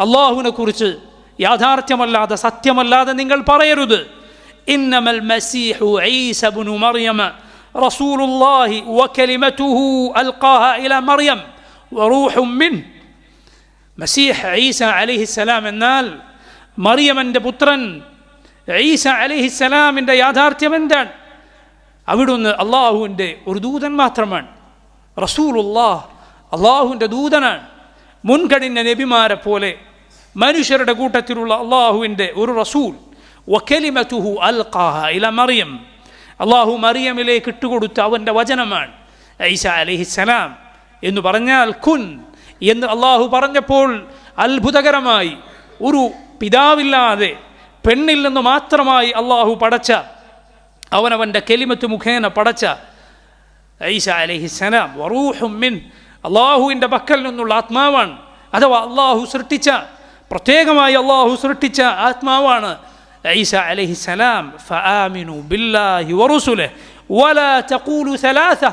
അള്ളാഹുവിനെ കുറിച്ച് യാഥാർത്ഥ്യമല്ലാതെ സത്യമല്ലാതെ നിങ്ങൾ പറയരുത്. ഇന്നമൽ മസീഹു ഈസബ്നു മറിയം റസൂലുള്ളാഹി വകലിമതുഹു അൽഖാഹ ഇല മറിയം വറൂഹും മിൻ. മസീഹ് ഈസ അലിഹിസ്സലാം എന്നാൽ മറിയമന്റെ പുത്രൻ ഈസ അലിഹിസ്സലാമിന്റെ യാഥാർത്ഥ്യം എന്താണ്? അവിടുന്ന് അള്ളാഹുവിന്റെ ഒരു ദൂതൻ മാത്രമാണ്. റസൂലുല്ലാഹ് അള്ളാഹുവിന്റെ ദൂതനാണ്. മുൻകഴിഞ്ഞ നബിമാരെ പോലെ മനുഷ്യരുടെ കൂട്ടത്തിലുള്ള അള്ളാഹുവിന്റെ ഒരു റസൂൽ. വക്കലിമതുഹു അൽഖാഹ ഇല മറിയം. അള്ളാഹു മറിയമിലേക്ക് ഇട്ടുകൊടുത്ത അവന്റെ വചനമാണ്. ഐസ അലിഹിസലാം എന്ന് പറഞ്ഞാൽ കുൻ എന്ന് അള്ളാഹു പറഞ്ഞപ്പോൾ അത്ഭുതകരമായി ഒരു പിതാവില്ലാതെ പെണ്ണിൽ നിന്ന് മാത്രമായി അള്ളാഹു പടച്ച അവനവന്റെ കെലിമത്ത് മുഖേന പടച്ച ഐസ അലഹിസലാം വറൂഹുമിൻ അള്ളാഹുവിന്റെ പക്കൽ നിന്നുള്ള ആത്മാവാണ്. അഥവാ അള്ളാഹു സൃഷ്ടിച്ച പ്രത്യേകമായി അള്ളാഹു സൃഷ്ടിച്ച ആത്മാവാണ് ഐസ അലഹി സലാം. ബില്ലാഹി വല തഖൂലു സലാസ.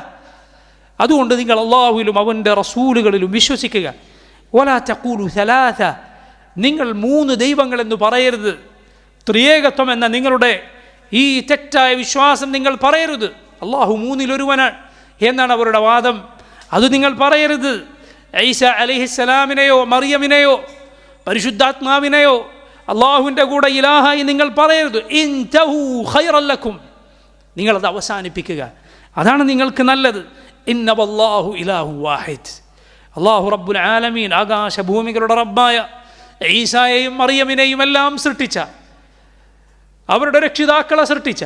അതുകൊണ്ട് നിങ്ങൾ അള്ളാഹുവിലും അവന്റെ റസൂലുകളിലും വിശ്വസിക്കുക. വല ചക്കൂലു സലാസ. നിങ്ങൾ മൂന്ന് ദൈവങ്ങളെന്ന് പറയരുത്. ത്രിയേകത്വം എന്ന നിങ്ങളുടെ ഈ തെറ്റായ വിശ്വാസം നിങ്ങൾ പറയരുത്. അള്ളാഹു മൂന്നിലൊരുവനാണ് എന്നാണ് അവരുടെ വാദം. അത് നിങ്ങൾ പറയരുത്. ഐസ അലിഹിസ്സലാമിനെയോ മറിയമിനെയോ പരിശുദ്ധാത്മാവിനെയോ അള്ളാഹുവിന്റെ കൂടെ ഇലാഹായി നിങ്ങൾ പറയരുത്. ഇൻ ഇൻതഹു ഹൈറല്ലക്കും നിങ്ങളത് അവസാനിപ്പിക്കുക. അതാണ് നിങ്ങൾക്ക് നല്ലത്. ഇന്നവല്ലാഹു ഇലാഹു വാഹിദ്. അള്ളാഹു റബ്ബുൽ ആലമീൻ ആകാശഭൂമികളുടെ റബ്ബായ ഈസായെയും മറിയമിനെയും എല്ലാം സൃഷ്ടിച്ച. അവരുടെ രക്ഷിതാക്കളെ സൃഷ്ടിച്ച.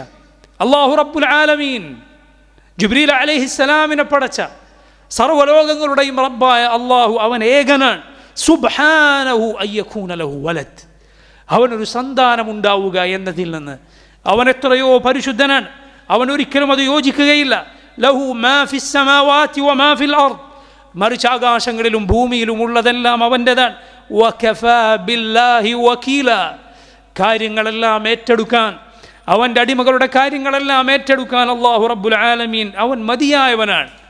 അള്ളാഹു റബ്ബുൽ ആലമീൻ ജുബ്രീൽ അലഹിസ്സലാമിനെ പടച്ച. സർവലോകങ്ങളുടെയും റബ്ബായ അള്ളാഹു അവൻ ഏകനാണ്. സുബ്ഹാനഹു അയ്യഖൂനലഹു വലത് അവനൊരു സന്താനമുണ്ടാവുക എന്നതിൽ നിന്ന് അവൻ എത്രയോ പരിശുദ്ധനാണ്. അവൻ ഒരിക്കലും അത് യോജിക്കുകയില്ല. ലഹു മാ ഫിസ് സമാവാതി വമാ ഫിൽ അർദ്. മറിച്ച് ആകാശങ്ങളിലും ഭൂമിയിലും ഉള്ളതെല്ലാം അവന്റെതാണ്. കാര്യങ്ങളെല്ലാം ഏറ്റെടുക്കാൻ അവന്റെ അടിമകളുടെ കാര്യങ്ങളെല്ലാം ഏറ്റെടുക്കാൻ അള്ളാഹു റബ്ബുൽ ആലമീൻ അവൻ മതിയായവനാണ്.